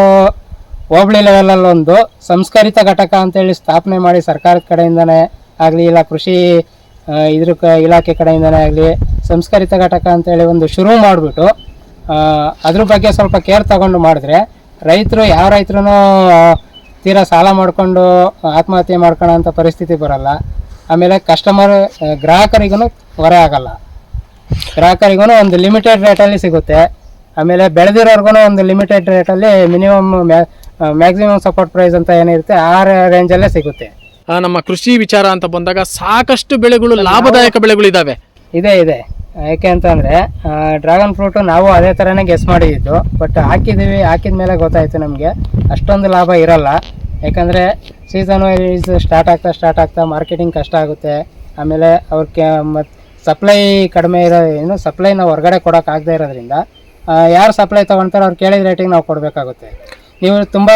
ಹೋಬಳಿ ಲೆವೆಲಲ್ಲೊಂದು ಸಂಸ್ಕರಿತ ಘಟಕ ಅಂತೇಳಿ ಸ್ಥಾಪನೆ ಮಾಡಿ ಸರ್ಕಾರದ ಕಡೆಯಿಂದನೇ ಆಗಲಿ, ಇಲ್ಲ ಕೃಷಿ ಇದ್ರ ಕ ಇಲಾಖೆ ಕಡೆಯಿಂದನೇ ಆಗಲಿ, ಸಂಸ್ಕರಿತ ಘಟಕ ಅಂತೇಳಿ ಒಂದು ಶುರು ಮಾಡಿಬಿಟ್ಟು ಅದ್ರ ಬಗ್ಗೆ ಸ್ವಲ್ಪ ಕೇರ್ ತಗೊಂಡು ಮಾಡಿದ್ರೆ, ರೈತರು ಯಾವ ರೈತರೂ ತೀರಾ ಸಾಲ ಮಾಡಿಕೊಂಡು, ಆತ್ಮಹತ್ಯೆ ಮಾಡ್ಕೊಳ್ಳೋಂಥ ಪರಿಸ್ಥಿತಿ ಬರಲ್ಲ. ಆಮೇಲೆ ಕಸ್ಟಮರ್ ಗ್ರಾಹಕರಿಗೂ ಹೊರೆ ಆಗಲ್ಲ. ಗ್ರಾಹಕರಿಗೂ ಒಂದು ಲಿಮಿಟೆಡ್ ರೇಟಲ್ಲಿ ಸಿಗುತ್ತೆ. ಆಮೇಲೆ ಬೆಳೆದಿರೋರ್ಗು ಒಂದು ಲಿಮಿಟೆಡ್ ರೇಟಲ್ಲಿ ಮಿನಿಮಮ್ ಮ್ಯಾಕ್ಸಿಮಮ್ ಸಪೋರ್ಟ್ ಪ್ರೈಸ್ ಅಂತ ಏನಿರುತ್ತೆ, ಆ ರೇಂಜಲ್ಲೇ ಸಿಗುತ್ತೆ. ನಮ್ಮ ಕೃಷಿ ವಿಚಾರ ಅಂತ ಬಂದಾಗ ಸಾಕಷ್ಟು ಬೆಳೆಗಳು ಲಾಭದಾಯಕ ಬೆಳೆಗಳು ಇದಾವೆ ಇದೆ ಇದೆ. ಯಾಕೆ ಅಂತಂದರೆ ಡ್ರ್ಯಾಗನ್ ಫ್ರೂಟು ನಾವು ಅದೇ ಥರನೇ ಗೆಸ್ ಮಾಡಿದ್ದು ಬಟ್ ಹಾಕಿದ್ದೀವಿ, ಹಾಕಿದ ಮೇಲೆ ಗೊತ್ತಾಯ್ತು ನಮಗೆ. ಅಷ್ಟೊಂದು ಲಾಭ ಇರಲ್ಲ. ಯಾಕಂದರೆ ಸೀಸನ್ ವೈಸ್ ಸ್ಟಾರ್ಟ್ ಆಗ್ತಾ ಸ್ಟಾರ್ಟ್ ಆಗ್ತಾ ಮಾರ್ಕೆಟಿಂಗ್ ಕಷ್ಟ ಆಗುತ್ತೆ. ಆಮೇಲೆ ಮತ್ತು ಸಪ್ಲೈ ಕಡಿಮೆ ಇರೋ, ಏನು ಸಪ್ಲೈನ ಹೊರಗಡೆ ಕೊಡೋಕ್ಕಾಗದೇ ಇರೋದ್ರಿಂದ ಯಾರು ಸಪ್ಲೈ ತೊಗೊಳ್ತಾರೋ ಅವ್ರು ಕೇಳಿದ ರೇಟಿಗೆ ನಾವು ಕೊಡಬೇಕಾಗುತ್ತೆ. ನೀವು ತುಂಬ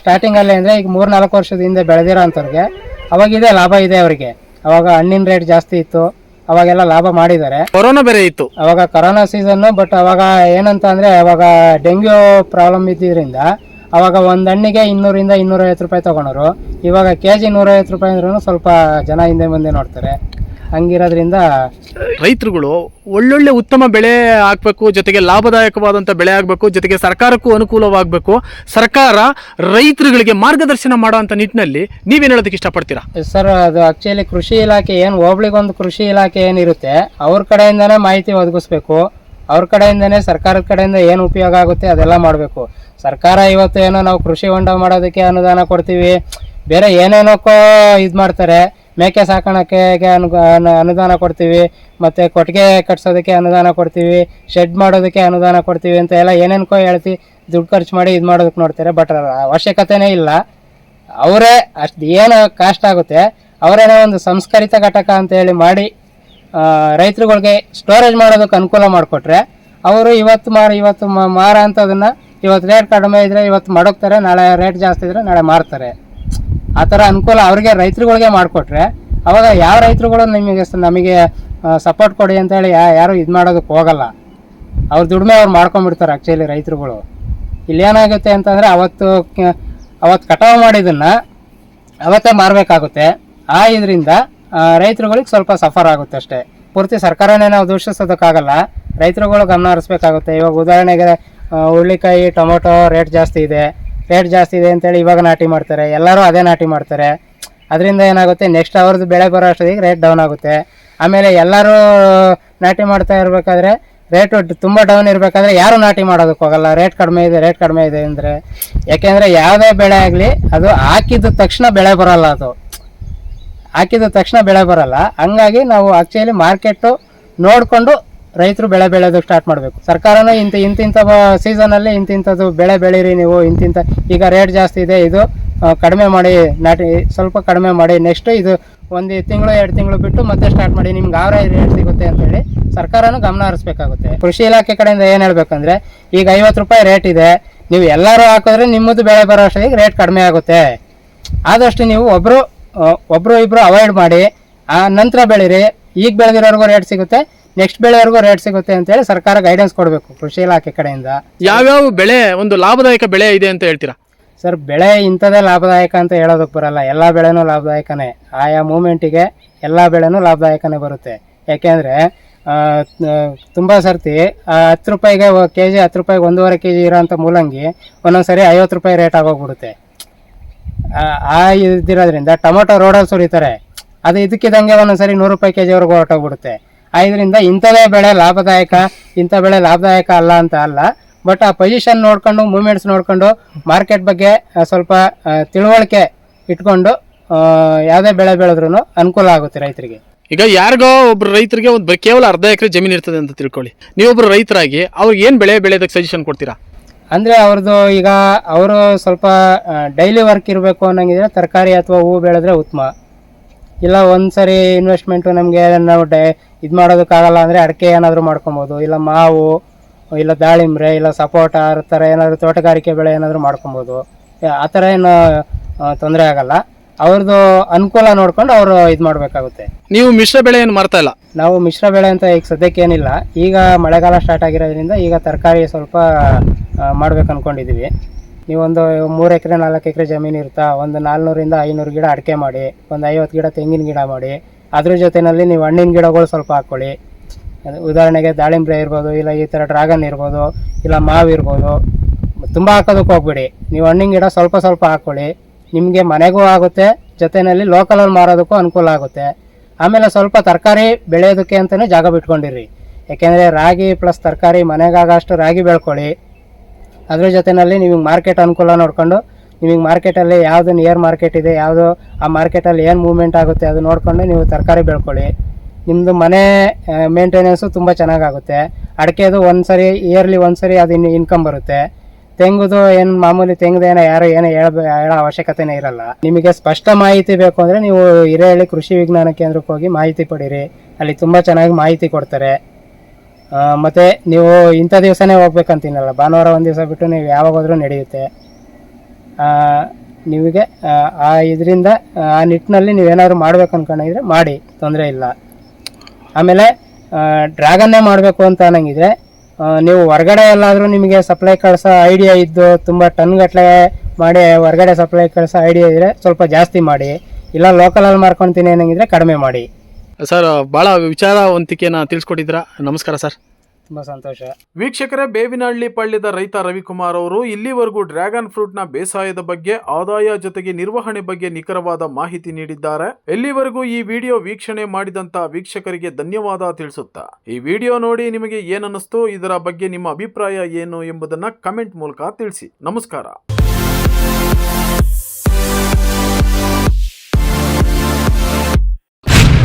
ಸ್ಟಾರ್ಟಿಂಗಲ್ಲಿ ಅಂದರೆ ಈಗ ಮೂರು ನಾಲ್ಕು ವರ್ಷದ ಹಿಂದೆ ಬೆಳೆದಿರೋ ಅಂಥವ್ರಿಗೆ ಅವಾಗಿದೆ ಲಾಭ ಇದೆ ಅವರಿಗೆ. ಅವಾಗ ಹಣ್ಣಿನ ರೇಟ್ ಜಾಸ್ತಿ ಇತ್ತು. ಅವಾಗೆಲ್ಲ ಲಾಭ ಮಾಡಿದ್ದಾರೆ. ಕೊರೋನಾ ಬೇರೆ ಇತ್ತು. ಅವಾಗ ಕೊರೋನಾ ಸೀಸನ್ ಬಟ್ ಅವಾಗ ಏನಂತ ಅಂದ್ರೆ ಅವಾಗ ಡೆಂಗ್ಯೂ ಪ್ರಾಬ್ಲಮ್ ಇದ್ದಿದ್ರಿಂದ ಅವಾಗ ಒಂದು ಹಣ್ಣಿಗೆ ಇನ್ನೂರಿಂದ ಇನ್ನೂರೈವತ್ತು ರೂಪಾಯಿ ತಗೊಂಡ್ರು. ಇವಾಗ ಕೆ ಜಿ ನೂರೈವತ್ತು ರೂಪಾಯಿ ಅಂದ್ರೂ ಸ್ವಲ್ಪ ಜನ ಹಿಂದೆ ಮುಂದೆ ನೋಡ್ತಾರೆ. ಹಂಗಿರೋದ್ರಿಂದ ರೈತರುಗಳು ಒಳ್ಳೊಳ್ಳೆ ಉತ್ತಮ ಬೆಳೆ ಆಗಬೇಕು ಜೊತೆಗೆ ಲಾಭದಾಯಕವಾದಂಥ ಬೆಳೆ ಆಗಬೇಕು ಜೊತೆಗೆ ಸರ್ಕಾರಕ್ಕೂ ಅನುಕೂಲವಾಗಬೇಕು. ಸರ್ಕಾರ ರೈತರುಗಳಿಗೆ ಮಾರ್ಗದರ್ಶನ ಮಾಡುವಂತ ನಿಟ್ಟಿನಲ್ಲಿ ನೀವೇನು ಹೇಳೋದಕ್ಕೆ ಇಷ್ಟಪಡ್ತೀರಾ? ಸರ್ ಅದು ಆಕ್ಚುಲಿ ಕೃಷಿ ಇಲಾಖೆ ಏನು ಹೋಬಳಿಗೊಂದು ಕೃಷಿ ಇಲಾಖೆ ಏನಿರುತ್ತೆ ಅವ್ರ ಕಡೆಯಿಂದನೇ ಮಾಹಿತಿ ಒದಗಿಸ್ಬೇಕು. ಅವ್ರ ಕಡೆಯಿಂದನೇ ಸರ್ಕಾರದ ಕಡೆಯಿಂದ ಏನು ಉಪಯೋಗ ಆಗುತ್ತೆ ಅದೆಲ್ಲ ಮಾಡಬೇಕು. ಸರ್ಕಾರ ಇವತ್ತು ಏನೋ ನಾವು ಕೃಷಿ ಹೊಂಡ ಮಾಡೋದಕ್ಕೆ ಅನುದಾನ ಕೊಡ್ತೀವಿ. ಬೇರೆ ಏನೇನಕ್ಕೋ ಇದು ಮಾಡ್ತಾರೆ. ಮೇಕೆ ಸಾಕೋಣಕ್ಕೆ ಅನು ಅನು- ಅನುದಾನ ಕೊಡ್ತೀವಿ? ಮತ್ತು ಕೊಟ್ಟಿಗೆ ಕಟ್ಸೋದಕ್ಕೆ ಅನುದಾನ ಕೊಡ್ತೀವಿ? ಶೆಡ್ ಮಾಡೋದಕ್ಕೆ ಅನುದಾನ ಕೊಡ್ತೀವಿ ಅಂತ ಎಲ್ಲ ಏನೇನಕ್ಕೋ ಹೇಳ್ತಿ, ದುಡ್ಡು ಖರ್ಚು ಮಾಡಿ ಇದು ಮಾಡೋದಕ್ಕೆ ನೋಡ್ತಾರೆ? ಬಟ್ ಅವಶ್ಯಕತೆನೇ ಇಲ್ಲ. ಅವರೇ ಅಷ್ಟು ಏನು ಕಾಸ್ಟ್ ಆಗುತ್ತೆ. ಅವರೇನೋ ಒಂದು ಸಂಸ್ಕರಿತ ಘಟಕ ಅಂತ ಹೇಳಿ ಮಾಡಿ ರೈತರುಗಳಿಗೆ ಸ್ಟೋರೇಜ್ ಮಾಡೋದಕ್ಕೆ ಅನುಕೂಲ ಮಾಡಿಕೊಟ್ರೆ, ಅವರು ಇವತ್ತು ಮಾರ ಇವತ್ತು ಮಾರ ಅಂತ ಅದನ್ನು ಇವತ್ತು ರೇಟ್ ಕಡಿಮೆ ಇದ್ದರೆ ಇವತ್ತು ಮಡಗ್ತಾರೆ, ನಾಳೆ ರೇಟ್ ಜಾಸ್ತಿ ಇದ್ದರೆ ನಾಳೆ ಮಾರ್ತಾರೆ. ಆ ಥರ ಅನುಕೂಲ ಅವ್ರಿಗೆ ರೈತರುಗಳಿಗೆ ಮಾಡಿಕೊಟ್ರೆ, ಅವಾಗ ಯಾವ ರೈತರುಗಳು ನಿಮಗೆ ನಮಗೆ ಸಪೋರ್ಟ್ ಕೊಡಿ ಅಂತೇಳಿ ಯಾರು ಇದು ಮಾಡೋದಕ್ಕೆ ಹೋಗಲ್ಲ. ಅವ್ರ ದುಡಿಮೆ ಅವ್ರು ಮಾಡ್ಕೊಂಡ್ಬಿಡ್ತಾರೆ ಆ್ಯಕ್ಚುಲಿ ರೈತರುಗಳು. ಇಲ್ಲಿ ಏನಾಗುತ್ತೆ ಅಂತಂದರೆ ಅವತ್ತು ಅವತ್ತು ಕಟಾವು ಮಾಡಿದ್ದನ್ನು ಅವತ್ತೇ ಮಾರಬೇಕಾಗುತ್ತೆ. ಆ ಇದರಿಂದ ರೈತರುಗಳಿಗೆ ಸ್ವಲ್ಪ ಸಫರ್ ಆಗುತ್ತೆ ಅಷ್ಟೇ. ಪೂರ್ತಿ ಸರ್ಕಾರನೇ ನಾವು ದೂಷಿಸೋದಕ್ಕಾಗಲ್ಲ. ರೈತರುಗಳು ಗಮನ ಹರಿಸ್ಬೇಕಾಗುತ್ತೆ. ಇವಾಗ ಉದಾಹರಣೆಗೆ ಹುರುಳಿಕಾಯಿ, ಟೊಮೊಟೊ ರೇಟ್ ಜಾಸ್ತಿ ಇದೆ. ರೇಟ್ ಜಾಸ್ತಿ ಇದೆ ಅಂತೇಳಿ ಇವಾಗ ನಾಟಿ ಮಾಡ್ತಾರೆ. ಎಲ್ಲರೂ ಅದೇ ನಾಟಿ ಮಾಡ್ತಾರೆ. ಅದರಿಂದ ಏನಾಗುತ್ತೆ? ನೆಕ್ಸ್ಟ್ ಅವ್ರದ್ದು ಬೆಳೆ ಬರೋ ಅಷ್ಟೊತ್ತಿಗೆ ರೇಟ್ ಡೌನ್ ಆಗುತ್ತೆ. ಆಮೇಲೆ ಎಲ್ಲರೂ ನಾಟಿ ಮಾಡ್ತಾ ಇರಬೇಕಾದ್ರೆ ರೇಟು ತುಂಬ ಡೌನ್ ಇರಬೇಕಾದ್ರೆ ಯಾರು ನಾಟಿ ಮಾಡೋದಕ್ಕೆ ಹೋಗಲ್ಲ? ರೇಟ್ ಕಡಿಮೆ ಇದೆ ರೇಟ್ ಕಡಿಮೆ ಇದೆ ಅಂದರೆ. ಯಾಕೆಂದರೆ ಯಾವುದೇ ಬೆಳೆ ಆಗಲಿ ಅದು ಹಾಕಿದ ತಕ್ಷಣ ಬೆಳೆ ಬರೋಲ್ಲ ಅದು. ಹಾಕಿದ ತಕ್ಷಣ ಬೆಳೆ ಬರೋಲ್ಲ. ಹಂಗಾಗಿ ನಾವು ಆ್ಯಕ್ಚುಲಿ ಮಾರ್ಕೆಟು ನೋಡಿಕೊಂಡು ರೈತರು ಬೆಳೆ ಬೆಳೆಯೋದಕ್ಕೆ ಸ್ಟಾರ್ಟ್ ಮಾಡಬೇಕು. ಸರ್ಕಾರನೂ ಇಂಥ ಇಂತಿಂಥ ಸೀಸನಲ್ಲಿ ಇಂತಿಂಥದ್ದು ಬೆಳೆ ಬೆಳೀರಿ ನೀವು ಇಂತಿಂಥ ಈಗ ರೇಟ್ ಜಾಸ್ತಿ ಇದೆ, ಇದು ಕಡಿಮೆ ಮಾಡಿ, ನಾಟಿ, ಸ್ವಲ್ಪ ಕಡಿಮೆ ಮಾಡಿ ನೆಕ್ಸ್ಟ್ ಇದು ಒಂದು ತಿಂಗಳು, ಎರಡು ತಿಂಗಳು ಬಿಟ್ಟು ಮತ್ತೆ ಸ್ಟಾರ್ಟ್ ಮಾಡಿ, ನಿಮ್ಗೆ ಆವ್ರ ರೇಟ್ ಸಿಗುತ್ತೆ ಅಂತೇಳಿ ಸರ್ಕಾರನು ಗಮನ ಹರಿಸ್ಬೇಕಾಗುತ್ತೆ. ಕೃಷಿ ಇಲಾಖೆ ಕಡೆಯಿಂದ ಏನು ಹೇಳ್ಬೇಕಂದ್ರೆ, ಈಗ ಐವತ್ತು ರೂಪಾಯಿ ರೇಟ್ ಇದೆ, ನೀವು ಎಲ್ಲರೂ ಹಾಕಿದ್ರೆ ನಿಮ್ಮದು ಬೆಳೆ ಬರೋ ರೇಟ್ ಕಡಿಮೆ ಆಗುತ್ತೆ. ಆದಷ್ಟು ನೀವು ಒಬ್ಬರು ಒಬ್ಬರು ಇಬ್ಬರು ಅವಾಯ್ಡ್ ಮಾಡಿ, ಆ, ನಂತರ ಬೆಳೀರಿ, ಈಗ ಬೆಳೆದಿರೋರ್ಗೂ ರೇಟ್ ಸಿಗುತ್ತೆ ನೆಕ್ಸ್ಟ್ ಬೆಳೆವರೆಗೂ ರೇಟ್ ಸಿಗುತ್ತೆ ಅಂತ ಹೇಳಿ ಸರ್ಕಾರ ಗೈಡೆನ್ಸ್ ಕೊಡಬೇಕು ಕೃಷಿ ಇಲಾಖೆ ಕಡೆಯಿಂದ. ಯಾವ್ಯಾವ ಬೆಳೆ ಒಂದು ಲಾಭದಾಯಕ ಬೆಳೆ ಇದೆ ಅಂತ ಹೇಳ್ತೀರಾ? ಸರ್ ಬೆಳೆ ಇಂಥದೇ ಲಾಭದಾಯಕ ಅಂತ ಹೇಳೋದಕ್ಕೆ ಬರಲ್ಲ. ಎಲ್ಲ ಬೆಳೆನೂ ಲಾಭದಾಯಕನೇ. ಆಯಾ ಮೂಮೆಂಟಿಗೆ ಎಲ್ಲ ಬೆಳೆನೂ ಲಾಭದಾಯಕನೇ ಬರುತ್ತೆ. ಯಾಕೆಂದರೆ ತುಂಬ ಸರ್ತಿ ಹತ್ತು ರೂಪಾಯಿಗೆ ಕೆ ಜಿ ಹತ್ತು ರೂಪಾಯಿಗೆ ಒಂದೂವರೆ ಕೆ ಜಿ ಇರೋಂಥ ಮೂಲಂಗಿ ಒಂದೊಂದು ಸರಿ ಐವತ್ತು ರೂಪಾಯಿ ರೇಟ್ ಆಗೋಗ್ಬಿಡುತ್ತೆ. ಆ- ಆ ಇದಿರೋದ್ರಿಂದ ಟೊಮೊಟೊ ರೋಡಲ್ಲಿ ಸುರಿತಾರೆ. ಅದು ಇದಕ್ಕಿದಂಗೆ ಒಂದೊಂದು ಸರಿ ನೂರು ರೂಪಾಯಿ ಕೆ ಜಿವರೆಗೂ ಹೊರಟೋಗ್ಬಿಡುತ್ತೆ. ಇದರಿಂದ ಇಂಥದೇ ಬೆಳೆ ಲಾಭದಾಯಕ ಇಂಥ ಬೆಳೆ ಲಾಭದಾಯಕ ಅಲ್ಲ ಅಂತ ಅಲ್ಲ. ಬಟ್ ಆ ಪೊಸಿಷನ್ ನೋಡ್ಕೊಂಡು ಮೂಮೆಂಟ್ಸ್ ನೋಡ್ಕೊಂಡು ಮಾರ್ಕೆಟ್ ಬಗ್ಗೆ ಸ್ವಲ್ಪ ತಿಳುವಳಿಕೆ ಇಟ್ಕೊಂಡು ಯಾವುದೇ ಬೆಳೆ ಬೆಳೆದ್ರೂ ಅನುಕೂಲ ಆಗುತ್ತೆ ರೈತರಿಗೆ. ಈಗ ಯಾರಿಗೋ ಒಬ್ರು ರೈತರಿಗೆ ಒಂದು ಕೇವಲ ಅರ್ಧ ಎಕರೆ ಜಮೀನು ಇರ್ತದೆ ಅಂತ ತಿಳ್ಕೊಳ್ಳಿ. ನೀವೊಬ್ಬರು ರೈತರಾಗಿ ಅವ್ರಿಗೆ ಏನು ಬೆಳೆ ಬೆಳೆಯೋದಕ್ಕೆ ಸಜೆಷನ್ ಕೊಡ್ತೀರಾ? ಅಂದರೆ ಅವ್ರದ್ದು ಈಗ ಅವರು ಸ್ವಲ್ಪ ಡೈಲಿ ವರ್ಕ್ ಇರಬೇಕು ಅನ್ನೋಂಗಿದ್ರೆ ತರಕಾರಿ ಅಥವಾ ಹೂವು ಬೆಳೆದ್ರೆ ಉತ್ತಮ. ಇಲ್ಲ ಒಂದ್ಸರಿ ಇನ್ವೆಸ್ಟ್ಮೆಂಟ್ ನಮಗೆ ನಾವು ಡೈ ಇದು ಮಾಡೋದಕ್ಕಾಗಲ್ಲ ಅಂದರೆ ಅಡಿಕೆ ಏನಾದರೂ ಮಾಡ್ಕೊಬೋದು. ಇಲ್ಲ ಮಾವು ಇಲ್ಲ ದಾಳಿಂಬ್ರೆ ಇಲ್ಲ ಸಪೋಟ ಆ ಥರ ಏನಾದರೂ ತೋಟಗಾರಿಕೆ ಬೆಳೆ ಏನಾದರೂ ಮಾಡ್ಕೊಬೋದು. ಆ ಥರ ಏನು ತೊಂದರೆ ಆಗಲ್ಲ. ಅವ್ರದ್ದು ಅನುಕೂಲ ನೋಡ್ಕೊಂಡು ಅವರು ಇದು ಮಾಡಬೇಕಾಗುತ್ತೆ. ನೀವು ಮಿಶ್ರ ಬೆಳೆ ಏನು ಮಾಡ್ತಾ ಇಲ್ಲ? ನಾವು ಮಿಶ್ರ ಬೆಳೆ ಅಂತ ಈಗ ಸದ್ಯಕ್ಕೆ ಏನಿಲ್ಲ ಈಗ ಮಳೆಗಾಲ ಸ್ಟಾರ್ಟ್ ಆಗಿರೋದ್ರಿಂದ ಈಗ ತರಕಾರಿ ಸ್ವಲ್ಪ ಮಾಡ್ಬೇಕು ಅನ್ಕೊಂಡಿದೀವಿ. ನೀವೊಂದು ಮೂರು ಎಕರೆ, ನಾಲ್ಕು ಎಕರೆ ಜಮೀನು ಇರುತ್ತಾ ಒಂದು ನಾಲ್ನೂರಿಂದ ಐನೂರು ಗಿಡ ಅಡಿಕೆ ಮಾಡಿ, ಒಂದು ಐವತ್ತು ಗಿಡ ತೆಂಗಿನ ಗಿಡ ಮಾಡಿ, ಅದ್ರ ಜೊತೆಯಲ್ಲಿ ನೀವು ಹಣ್ಣಿನ ಗಿಡಗಳು ಸ್ವಲ್ಪ ಹಾಕ್ಕೊಳ್ಳಿ. ಉದಾಹರಣೆಗೆ ದಾಳಿಂಬೆ ಇರ್ಬೋದು, ಇಲ್ಲ ಈ ಥರ ಡ್ರಾಗನ್ ಇರ್ಬೋದು, ಇಲ್ಲ ಮಾವು ಇರ್ಬೋದು, ತುಂಬ ಹಾಕೋದಕ್ಕೆ ಹೋಗ್ಬಿಡಿ. ನೀವು ಹಣ್ಣಿನ ಗಿಡ ಸ್ವಲ್ಪ ಸ್ವಲ್ಪ ಹಾಕ್ಕೊಳ್ಳಿ. ನಿಮಗೆ ಮನೆಗೂ ಆಗುತ್ತೆ ಜೊತೆಯಲ್ಲಿ ಲೋಕಲಲ್ಲಿ ಮಾರೋದಕ್ಕೂ ಅನುಕೂಲ ಆಗುತ್ತೆ. ಆಮೇಲೆ ಸ್ವಲ್ಪ ತರಕಾರಿ ಬೆಳೆಯೋದಕ್ಕೆ ಅಂತಲೇ ಜಾಗ ಬಿಟ್ಕೊಂಡಿರಿ. ಯಾಕೆಂದರೆ ರಾಗಿ ಪ್ಲಸ್ ತರಕಾರಿ ಮನೆಗಾಗಷ್ಟು ರಾಗಿ ಬೆಳ್ಕೊಳ್ಳಿ. ಅದ್ರ ಜೊತೆಯಲ್ಲಿ ನಿಮಗೆ ಮಾರ್ಕೆಟ್ ಅನುಕೂಲ ನೋಡಿಕೊಂಡು, ನಿಮಗೆ ಮಾರ್ಕೆಟಲ್ಲಿ ಯಾವುದು ನಿಯರ್ ಮಾರ್ಕೆಟ್ ಇದೆ, ಯಾವುದು ಆ ಮಾರ್ಕೆಟಲ್ಲಿ ಏನು ಮೂವ್ಮೆಂಟ್ ಆಗುತ್ತೆ ಅದು ನೋಡಿಕೊಂಡು ನೀವು ತರಕಾರಿ ಬೆಳ್ಕೊಳ್ಳಿ. ನಿಮ್ಮದು ಮನೆ ಮೇಂಟೆನೆನ್ಸು ತುಂಬ ಚೆನ್ನಾಗಾಗುತ್ತೆ. ಅಡಿಕೆದು ಒಂದು ಸರಿ ಇಯರ್ಲಿ ಒಂದು ಸರಿ ಅದು ಇನ್ನು ಇನ್ಕಮ್ ಬರುತ್ತೆ. ತೆಂಗುದು ಏನು, ಮಾಮೂಲಿ ತೆಂಗುದೇನೋ ಯಾರು ಏನೋ ಹೇಳ್ಬೇ ಹೇಳೋ ಅವಶ್ಯಕತೆನೇ ಇರಲ್ಲ. ನಿಮಗೆ ಸ್ಪಷ್ಟ ಮಾಹಿತಿ ಬೇಕು ಅಂದರೆ ನೀವು ಹಿರೇಹಳ್ಳಿ ಕೃಷಿ ವಿಜ್ಞಾನ ಕೇಂದ್ರಕ್ಕೆ ಹೋಗಿ ಮಾಹಿತಿ ಪಡೀರಿ. ಅಲ್ಲಿ ತುಂಬ ಚೆನ್ನಾಗಿ ಮಾಹಿತಿ ಕೊಡ್ತಾರೆ. ಮತ್ತೆ ನೀವು ಇಂಥ ದಿವಸನೇ ಹೋಗ್ಬೇಕಂತೀನಲ್ಲ. ಭಾನುವಾರ ಒಂದು ದಿವಸ ಬಿಟ್ಟು ನೀವು ಯಾವಾಗ ಹೋದ್ರೂ ನಡೆಯುತ್ತೆ. ನಿಮಗೆ ಆ, ಆ ಇದರಿಂದ ಆ ನಿಟ್ಟಿನಲ್ಲಿ ನೀವೇನಾದ್ರು ಮಾಡ್ಬೇಕು ಅನ್ಕೊಂಡಿದ್ರೆ ಮಾಡಿ ತೊಂದರೆ ಇಲ್ಲ. ಆಮೇಲೆ ಡ್ರ್ಯಾಗನ್ನೇ ಮಾಡಬೇಕು ಅಂತ ಅನ್ನಂಗಿದ್ರೆ ನೀವು ಹೊರಗಡೆ ಎಲ್ಲಾದರೂ ನಿಮಗೆ ಸಪ್ಲೈ ಕಳಿಸೋ ಐಡಿಯಾ ಇದ್ದು ತುಂಬ ಟನ್ ಗಟ್ಟಲೆ ಮಾಡಿ ಹೊರಗಡೆ ಸಪ್ಲೈ ಕಳಿಸೋ ಐಡಿಯಾ ಇದ್ದರೆ ಸ್ವಲ್ಪ ಜಾಸ್ತಿ ಮಾಡಿ. ಇಲ್ಲ ಲೋಕಲಲ್ಲಿ ಮಾರ್ಕೊತೀನಿ ಅನ್ನಂಗಿದ್ರೆ ಕಡಿಮೆ ಮಾಡಿ. ಸರ್ ಭಾಳ ವಿಚಾರವಂತಿಕೆನ ತಿಳಿಸ್ಕೊಟ್ಟಿದ್ದೀರಾ? ನಮಸ್ಕಾರ ಸರ್. ತುಂಬ ಸಂತೋಷ. ವೀಕ್ಷಕರೇ ಬೇವಿನಹಳ್ಳಿ ಪಳ್ಳಿದ ರೈತ ರವಿಕುಮಾರ್ ಅವರು ಇಲ್ಲಿವರೆಗೂ ಡ್ರ್ಯಾಗನ್ ಫ್ರೂಟ್ನ ಬೇಸಾಯದ ಬಗ್ಗೆ ಆದಾಯ ಜೊತೆಗೆ ನಿರ್ವಹಣೆ ಬಗ್ಗೆ ನಿಖರವಾದ ಮಾಹಿತಿ ನೀಡಿದ್ದಾರೆ. ಎಲ್ಲಿವರೆಗೂ ಈ ವಿಡಿಯೋ ವೀಕ್ಷಣೆ ಮಾಡಿದಂತ ವೀಕ್ಷಕರಿಗೆ ಧನ್ಯವಾದ ತಿಳಿಸುತ್ತಾ. ಈ ವಿಡಿಯೋ ನೋಡಿ ನಿಮಗೆ ಏನನ್ನಿಸ್ತು ಇದರ ಬಗ್ಗೆ ನಿಮ್ಮ ಅಭಿಪ್ರಾಯ ಏನು ಎಂಬುದನ್ನ ಕಮೆಂಟ್ ಮೂಲಕ ತಿಳಿಸಿ. ನಮಸ್ಕಾರ.